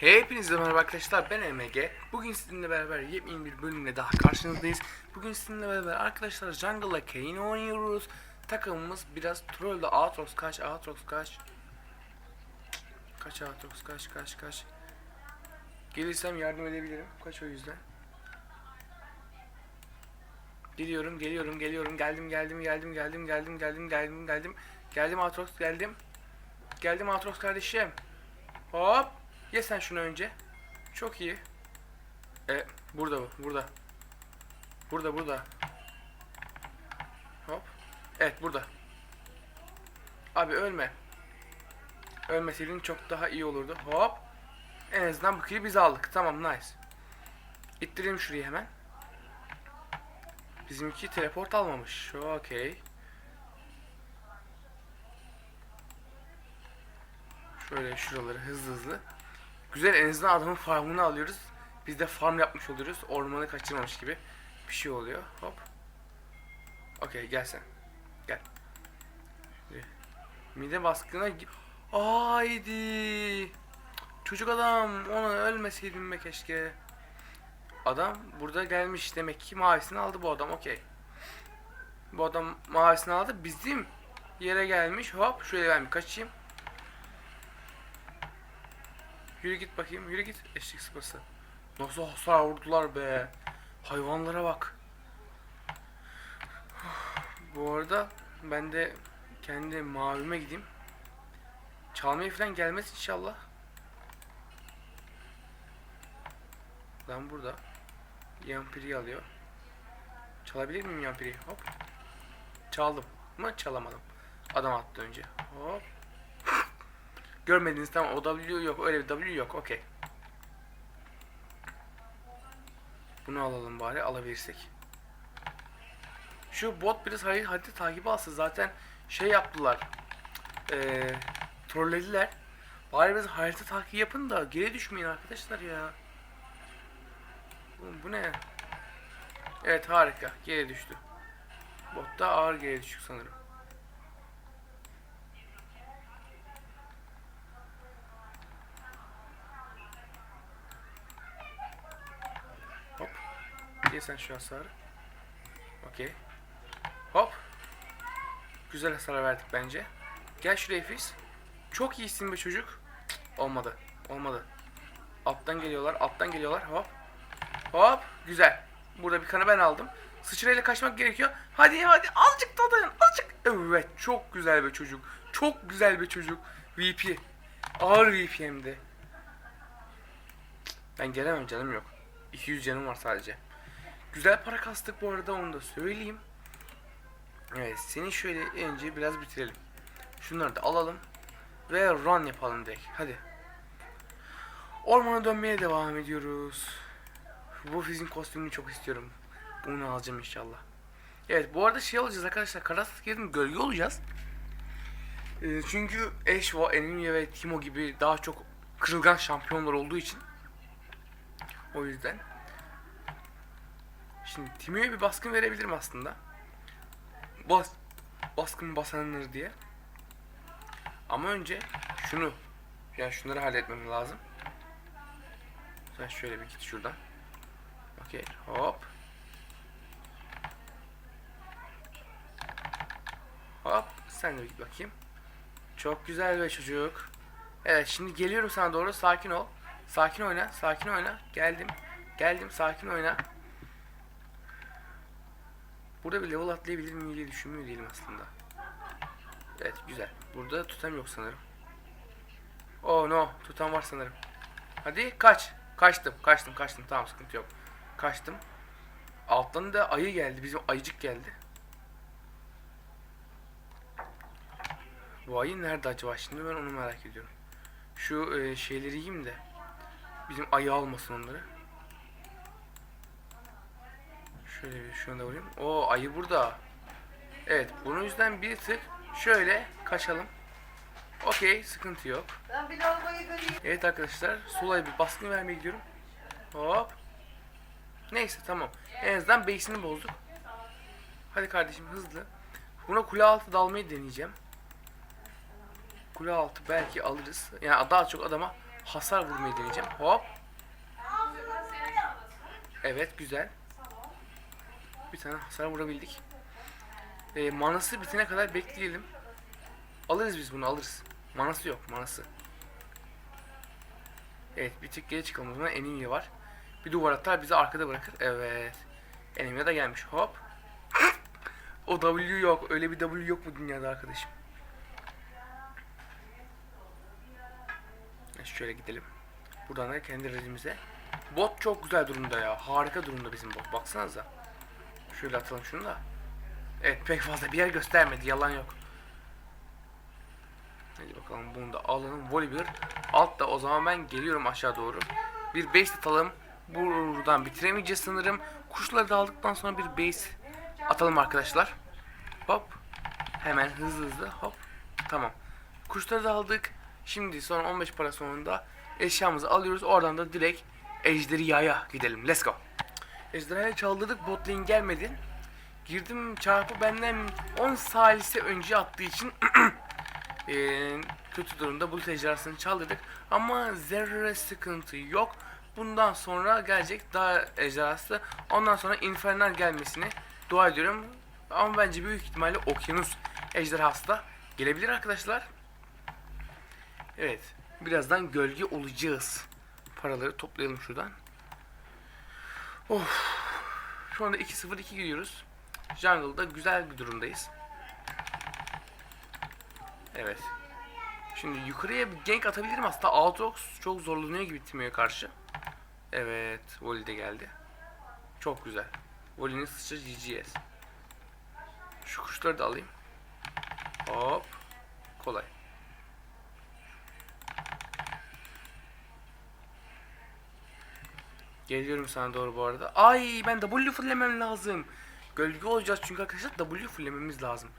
Hepinize merhaba arkadaşlar ben MG. Bugün sizinle beraber yepyeni bir bölümle daha karşınızdayız. Bugün sizinle beraber arkadaşlar Jungle'la Kayn oynuyoruz. Takımımız biraz trollde Aatrox kaç Aatrox kaç. Kaç Aatrox kaç kaç kaç. Gelirsem yardım edebilirim. Kaç o yüzden. Geliyorum geliyorum geliyorum geldim geldim geldim geldim geldim geldim geldim geldim. Geldim Aatrox geldim. Geldim Aatrox kardeşim. Hop. Ye sen şunu önce. Çok iyi. E burada bu. Burada. Burada burada. Hop. Evet burada. Abi ölme. Ölmeseydin çok daha iyi olurdu. Hop. En azından bu kili biz aldık. Tamam nice. İttirelim şurayı hemen. Bizimki teleport almamış. Okey. Şöyle şuraları hızlı hızlı. Güzel en azından adamın farmını alıyoruz. Biz de farm yapmış oluyoruz. Ormanı kaçırmamış gibi bir şey oluyor. Hop. Okey gel sen. Gel. Mide baskına gi- Haydi. Çocuk adam ona ölmeseydin be keşke. Adam burada gelmiş demek ki mavisini aldı bu adam okey. Bu adam mavisini aldı bizim yere gelmiş hop şöyle ben bir kaçayım. Yürü git bakayım yürü git eşek sıpası. Nasıl hasar vurdular be. Hayvanlara bak. Bu arada ben de kendi mavime gideyim. Çalmaya falan gelmez inşallah. Lan burada. Yampiri alıyor. Çalabilir miyim Yampiri? Hop. Çaldım mı? Çalamadım. Adam attı önce. Hop. Görmediniz tamam o W yok öyle bir W yok okey. Bunu alalım bari alabilirsek. Şu bot biraz hayır hadi takibi alsın zaten şey yaptılar. Eee trollediler. Bari biraz harita takibi yapın da geri düşmeyin arkadaşlar ya. Oğlum bu ne? Evet harika geri düştü. Bot da ağır geri düştü sanırım. Hop. Ye sen şu hasarı. Okey. Hop. Güzel hasar verdik bence. Gel şuraya Fizz. Çok iyisin be çocuk. Olmadı. Olmadı. Alttan geliyorlar. Alttan geliyorlar. Hop. Hop. Güzel. Burada bir kanı ben aldım. Sıçrayla kaçmak gerekiyor. Hadi hadi. Azıcık daha dayan. Azıcık. Evet. Çok güzel be çocuk. Çok güzel be çocuk. VP. Ağır VP hem de. Ben gelemem canım yok. 200 canım var sadece. Güzel para kastık bu arada onu da söyleyeyim. Evet seni şöyle önce biraz bitirelim. Şunları da alalım. Ve run yapalım direkt. Hadi. Ormana dönmeye devam ediyoruz. Bu fizin kostümünü çok istiyorum. Bunu alacağım inşallah. Evet bu arada şey olacağız arkadaşlar. Kararsız girdim gölge olacağız. Ee, çünkü Eşvo, Enilia ve Timo gibi daha çok kırılgan şampiyonlar olduğu için. O yüzden. Şimdi Timo'ya bir baskın verebilirim aslında. Bas, baskın basanları diye. Ama önce şunu, yani şunları halletmem lazım. Sen şöyle bir git şuradan. Okey, hop. Hop, sen de git bakayım. Çok güzel be çocuk. Evet, şimdi geliyorum sana doğru. Sakin ol. Sakin oyna, sakin oyna. Geldim. Geldim, sakin oyna. Burada bir level atlayabilir miyim diye düşünmüyor değilim aslında. Evet, güzel. Burada tutam yok sanırım. Oh no, tutam var sanırım. Hadi kaç. Kaçtım, kaçtım, kaçtım. Tamam, sıkıntı yok. Kaçtım. Alttan da ayı geldi. Bizim ayıcık geldi. Bu ayı nerede acaba? Şimdi ben onu merak ediyorum. Şu e, şeyleri yiyeyim de. Bizim ayı almasın onları. Şöyle bir şunu da vurayım. O ayı burada. Evet bunun yüzden bir tık şöyle kaçalım. Okey sıkıntı yok. Ben bir lavaboya göreyim. Evet arkadaşlar Sola'ya bir baskın vermeye gidiyorum. Hop. Neyse tamam. En azından base'ini bozduk. Hadi kardeşim hızlı. Buna kule altı dalmayı deneyeceğim. Kule altı belki alırız. Yani daha çok adama hasar vurmayı deneyeceğim. Hop. Evet güzel. Bir tane hasar vurabildik. Ee, manası bitene kadar bekleyelim. Alırız biz bunu alırız. Manası yok manası. Evet bir tık geri çıkalım o zaman. Var. Bir duvar atar bizi arkada bırakır. Evet. Enemy de gelmiş. Hop. o W yok. Öyle bir W yok bu dünyada arkadaşım. Şöyle gidelim. Buradan da kendi redimize. Bot çok güzel durumda ya. Harika durumda bizim bot. Baksanıza. Şöyle atalım şunu da. Evet pek fazla bir yer göstermedi. Yalan yok. Hadi bakalım bunu da alalım. Volibear. Altta o zaman ben geliyorum aşağı doğru. Bir base atalım. Buradan bitiremeyeceğiz sanırım. Kuşları da aldıktan sonra bir base atalım arkadaşlar. Hop. Hemen hızlı hızlı hop. Tamam. Kuşları da aldık. Şimdi son 15 para sonunda eşyamızı alıyoruz. Oradan da direkt Ejderhaya gidelim. Let's go. Ejderhaya çaldırdık. Bot lane gelmedi. Girdim çarpı benden 10 salise önce attığı için eee, kötü durumda bulut ejderhasını çaldırdık. Ama zerre sıkıntı yok. Bundan sonra gelecek daha ejderhası. Ondan sonra infernal gelmesini dua ediyorum. Ama bence büyük ihtimalle okyanus ejderhası da gelebilir arkadaşlar. Evet. Birazdan gölge olacağız. Paraları toplayalım şuradan. Of. Şu anda 2-0-2 gidiyoruz. Jungle'da güzel bir durumdayız. Evet. Şimdi yukarıya bir gank atabilirim aslında. Aatrox çok zorlanıyor gibi Timo'ya karşı. Evet. Voli de geldi. Çok güzel. Voli'nin sıçra GGS. Şu kuşları da alayım. Hop. Kolay. Geliyorum sana doğru bu arada. Ay ben W fullemem lazım. Gölge olacağız çünkü arkadaşlar W fullememiz lazım.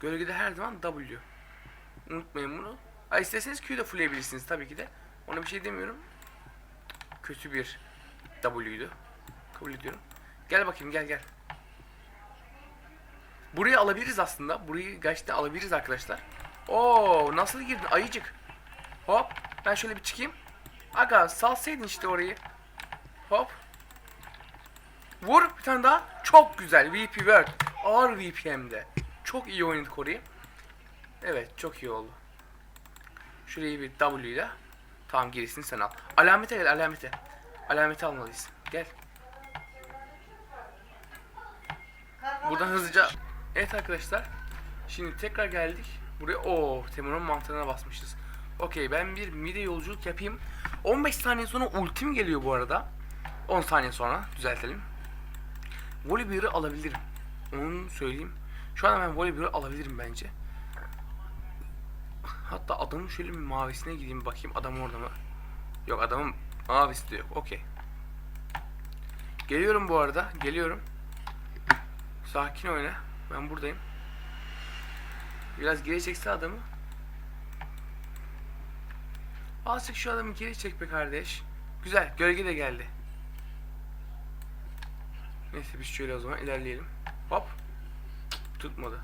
Gölgede her zaman W. Unutmayın bunu. Ay isterseniz Q'da fullleyebilirsiniz tabii ki de. Ona bir şey demiyorum. Kötü bir W'ydu. Kabul ediyorum. Gel bakayım gel gel. Burayı alabiliriz aslında. Burayı gerçekten alabiliriz arkadaşlar. Oo nasıl girdin ayıcık. Hop ben şöyle bir çıkayım. Aga salsaydın işte orayı. Hop. Vur bir tane daha. Çok güzel. VP work. Ağır VP de. Çok iyi oynadık orayı. Evet çok iyi oldu. Şurayı bir W ile. Tamam gerisini sen al. Alamete gel alamete. Alameti almalıyız. Gel. Buradan hızlıca. Evet arkadaşlar. Şimdi tekrar geldik. Buraya o Temur'un mantığına basmışız. Okey ben bir mide yolculuk yapayım. 15 saniye sonra ultim geliyor bu arada. 10 saniye sonra düzeltelim. Volibear'ı alabilirim. Onu söyleyeyim. Şu an ben Volibear'ı alabilirim bence. Hatta adamın şöyle bir mavisine gideyim bakayım adam orada mı? Yok adamın mavisi de yok. Okey. Geliyorum bu arada. Geliyorum. Sakin oyna. Ben buradayım. Biraz geri çekse adamı. Azıcık şu adamı geri çek be kardeş. Güzel. Gölge de geldi. Neyse biz şöyle o zaman ilerleyelim. Hop. Tutmadı.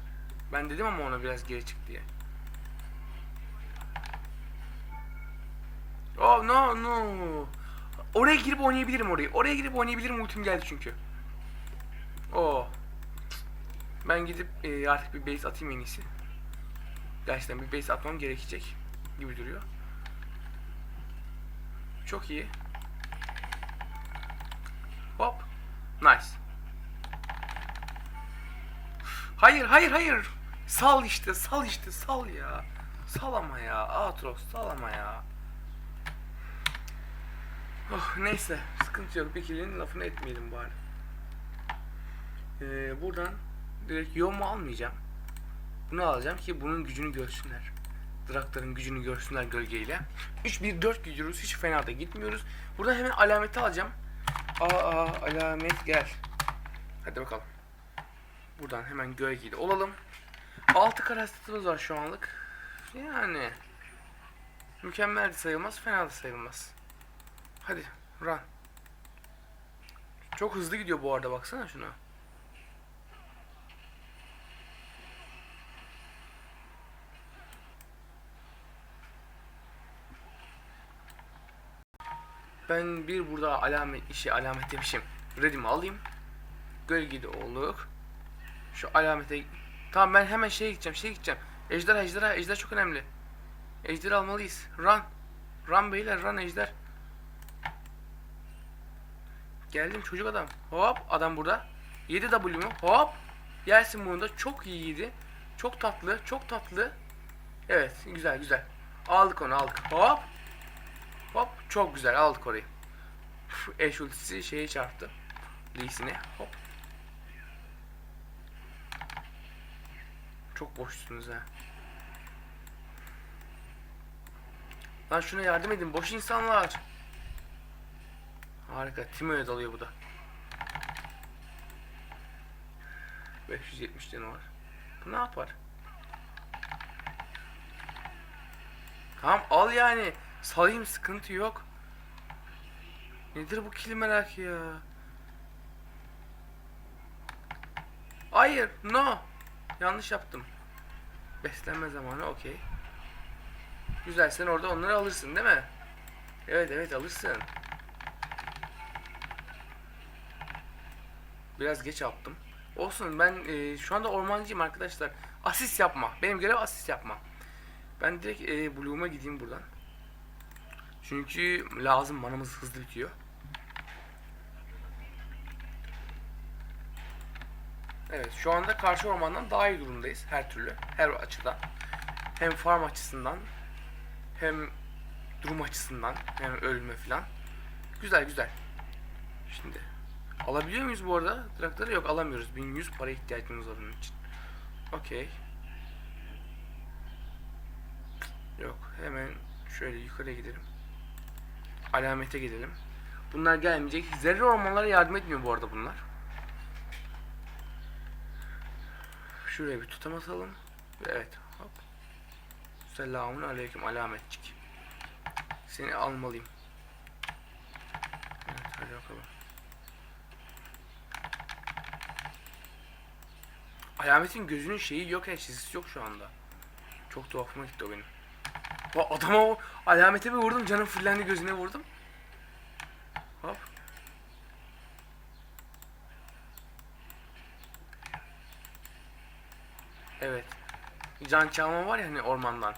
Ben dedim ama ona biraz geri çık diye. Oh no no. Oraya girip oynayabilirim orayı. Oraya girip oynayabilirim ultim geldi çünkü. Oh. Ben gidip e, artık bir base atayım en iyisi. Gerçekten bir base atmam gerekecek gibi duruyor. Çok iyi. Hop. Nice. Hayır hayır hayır. Sal işte sal işte sal ya. Sal ama ya. Atros sal ama ya. Oh, neyse sıkıntı yok. Bekir'in lafını etmeyelim bari. Ee, buradan direkt yomu almayacağım. Bunu alacağım ki bunun gücünü görsünler. Drakların gücünü görsünler gölgeyle. 3-1-4 gidiyoruz. Hiç fena da gitmiyoruz. Buradan hemen alameti alacağım. Aa alamet gel. Hadi bakalım. Buradan hemen gölgeyle olalım. 6 karastımız var şu anlık. Yani mükemmel de sayılmaz, fena da sayılmaz. Hadi run. Çok hızlı gidiyor bu arada baksana şuna. Ben bir burada alamet işi alamet demişim. Redimi alayım. Gölgede olduk. Şu alamete Tamam ben hemen şeye gideceğim. Şeye gideceğim. Ejderha ejderha ejder çok önemli. Ejder almalıyız. Run. Run beyler run ejder. Geldim çocuk adam. Hop adam burada. 7 W mu? Hop. Yersin bunu da çok iyiydi. Çok tatlı, çok tatlı. Evet, güzel güzel. Aldık onu, aldık. Hop. Hop, çok güzel aldık orayı. Eş ultisi şeye çarptı. Lee'sine. Hop. Çok boşsunuz ha. Lan şuna yardım edin. Boş insanlar. Harika. Timo'ya dalıyor bu da. 570 canı var. Bu ne yapar? Tamam al yani. Salayım sıkıntı yok. Nedir bu merak ya? Hayır, no. Yanlış yaptım. Beslenme zamanı, okey. Güzel, sen orada onları alırsın değil mi? Evet, evet alırsın. Biraz geç yaptım. Olsun ben e, şu anda ormancıyım arkadaşlar. Asist yapma. Benim görev asist yapma. Ben direkt e, Bloom'a gideyim buradan. Çünkü lazım manamız hızlı bitiyor. Evet şu anda karşı ormandan daha iyi durumdayız her türlü. Her açıdan. Hem farm açısından hem durum açısından hem ölme falan. Güzel güzel. Şimdi alabiliyor muyuz bu arada? Traktörü yok alamıyoruz. 1100 para ihtiyacımız var onun için. Okey. Yok hemen şöyle yukarı gidelim. Alamete gidelim. Bunlar gelmeyecek. Zerre ormanlara yardım etmiyor bu arada bunlar. Şuraya bir tutam atalım. Evet. Hop. Selamun aleyküm alametçik. Seni almalıyım. Evet hadi bakalım. Alametin gözünün şeyi yok ya çizgisi yok şu anda. Çok tuhafıma gitti o benim. O adama o alamete bir vurdum canım fullendi gözüne vurdum. Hop. Evet. Can çalma var ya hani ormandan.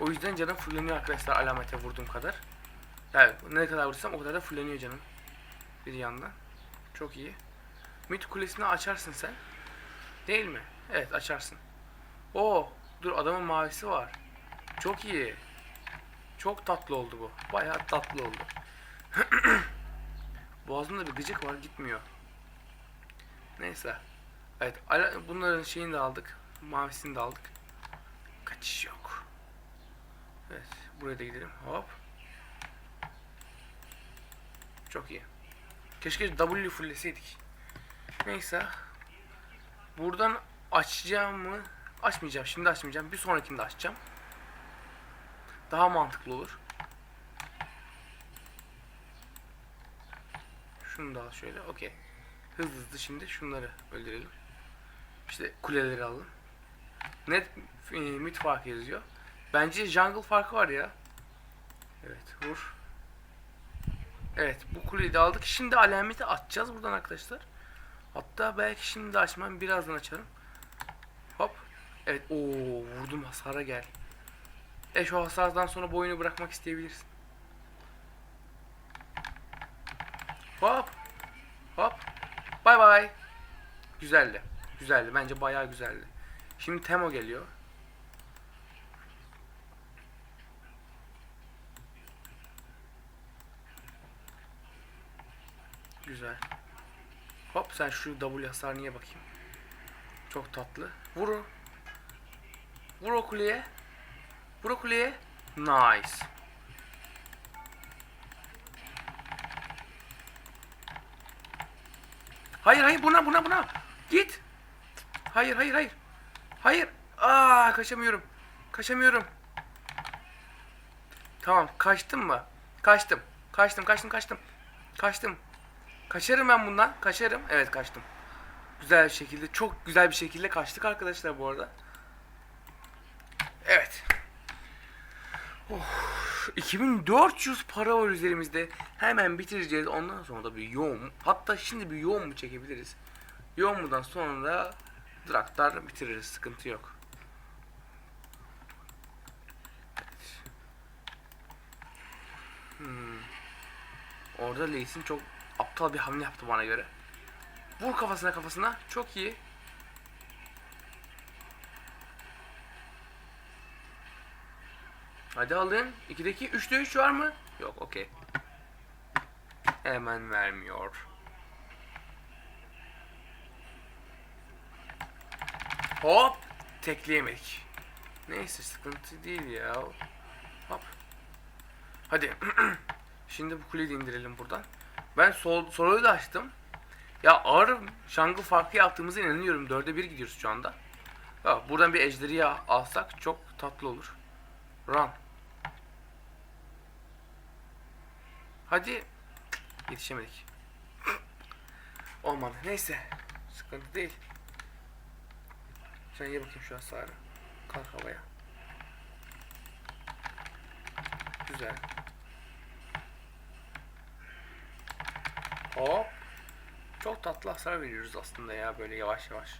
O yüzden canım fulleniyor arkadaşlar alamete vurduğum kadar. Yani ne kadar vursam o kadar da fulleniyor canım. Bir yandan. Çok iyi. Mit kulesini açarsın sen. Değil mi? Evet açarsın. Oo, dur adamın mavisi var. Çok iyi. Çok tatlı oldu bu. Bayağı tatlı oldu. Boğazımda bir gıcık var gitmiyor. Neyse. Evet bunların şeyini de aldık. Mavisini de aldık. Kaçış yok. Evet buraya da gidelim. Hop. Çok iyi. Keşke W fulleseydik. Neyse. Buradan açacağım mı? Açmayacağım. Şimdi açmayacağım. Bir sonrakinde açacağım. Daha mantıklı olur. Şunu da al şöyle. Okey. Hızlı hızlı şimdi şunları öldürelim. İşte kuleleri alalım. Net e, mid farkı yazıyor. Bence jungle farkı var ya. Evet vur. Evet bu kuleyi de aldık. Şimdi alameti açacağız buradan arkadaşlar. Hatta belki şimdi açmam. Birazdan açarım. Hop. Evet. Oo vurdum hasara gel. E şu hasardan sonra bu oyunu bırakmak isteyebilirsin. Hop. Hop. Bay bay. Güzeldi. Güzeldi. Bence bayağı güzeldi. Şimdi Temo geliyor. Güzel. Hop sen şu W hasar niye bakayım. Çok tatlı. Vur. o. Vur o kuleye. Vur o kuleye. Nice. Hayır hayır buna buna buna. Git. Hayır hayır hayır. Hayır. Aa kaçamıyorum. Kaçamıyorum. Tamam kaçtım mı? Kaçtım. Kaçtım kaçtım kaçtım. Kaçtım. Kaçarım ben bundan. Kaçarım. Evet kaçtım. Güzel bir şekilde, çok güzel bir şekilde kaçtık arkadaşlar bu arada. Evet. Oh, 2400 para var üzerimizde. Hemen bitireceğiz. Ondan sonra da bir yoğun. Hatta şimdi bir yoğun mu çekebiliriz? Yoğun mudan sonra Draktar bitiririz. Sıkıntı yok. Hmm. Orada Leys'in çok aptal bir hamle yaptı bana göre. Vur kafasına kafasına. Çok iyi. Hadi alın. 2'de 2. 3'te 3 var mı? Yok okey. Hemen vermiyor. Hop. Tekleyemedik. Neyse sıkıntı değil ya. Hop. Hadi. Şimdi bu kuleyi indirelim buradan. Ben sol, soloyu da açtım. Ya ağır şangı farkı yaptığımıza inanıyorum. 4'e 1 gidiyoruz şu anda. Ya, buradan bir ejderi alsak çok tatlı olur. Run. Hadi. Yetişemedik. Olmadı. Neyse. Sıkıntı değil. Sen ye bakayım şu hasarı. Kalk havaya. Güzel. Hop. Çok tatlı hasar veriyoruz aslında ya böyle yavaş yavaş.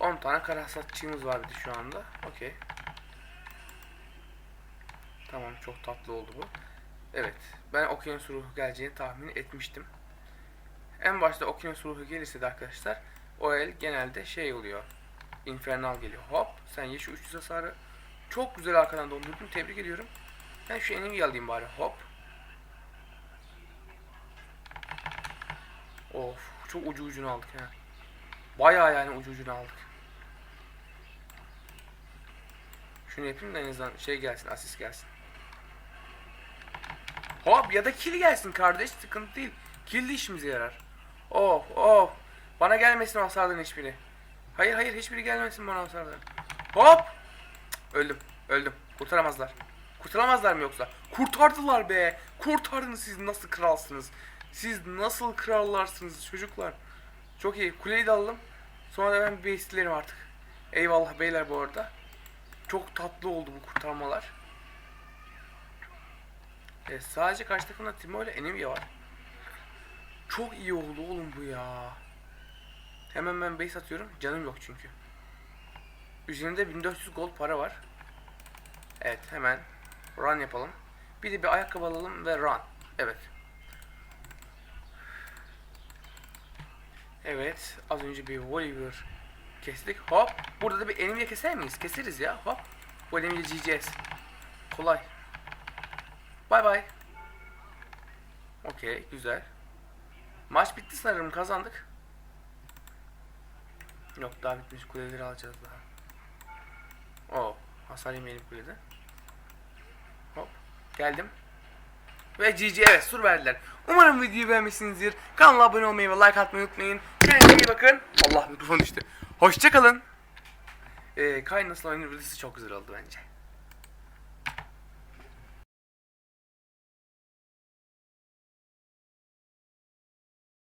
10 tane kara hasatçığımız var bir de şu anda. Okey. Tamam çok tatlı oldu bu. Evet. Ben okyanus ruhu geleceğini tahmin etmiştim. En başta okyanus ruhu gelirse de arkadaşlar o el genelde şey oluyor. Infernal geliyor. Hop. Sen ye şu 300 hasarı. Çok güzel arkadan dondurdun. Tebrik ediyorum. Ben şu enemi alayım bari. Hop. Of. Çok ucu ucunu aldık ha. Bayağı yani ucu ucunu aldık. Şunu yapayım da en azından şey gelsin, asist gelsin. Hop ya da kill gelsin kardeş, sıkıntı değil. Kill de işimize yarar. Of of. Bana gelmesin o hasarların hiçbiri. Hayır hayır hiçbiri gelmesin bana hasarların. Hop. Öldüm, öldüm. Kurtaramazlar. Kurtaramazlar mı yoksa? Kurtardılar be. Kurtardınız siz nasıl kralsınız. Siz nasıl krallarsınız çocuklar. Çok iyi. Kuleyi de aldım. Sonra da ben base'lerim artık. Eyvallah beyler bu arada. Çok tatlı oldu bu kurtarmalar. Evet, sadece karşı takımda Timo ile Enivia var. Çok iyi oldu oğlum bu ya. Hemen ben base atıyorum. Canım yok çünkü. Üzerinde 1400 gold para var. Evet hemen run yapalım. Bir de bir ayakkabı alalım ve run. Evet. Evet. Az önce bir Volibear kestik. Hop. Burada da bir enemy keser miyiz? Keseriz ya. Hop. Bu enemy GGS. Kolay. Bay bay. Okey. Güzel. Maç bitti sanırım. Kazandık. Yok daha bitmiş. Kuleleri alacağız daha. Oo. Hasar yemeyelim kulede. Hop. Geldim. Ve GG evet sur verdiler. Umarım videoyu beğenmişsinizdir. Kanala abone olmayı ve like atmayı unutmayın. Kendinize iyi bakın. Allah mikrofon düştü. Hoşçakalın. Ee, Kay nasıl bilgisi çok güzel oldu bence.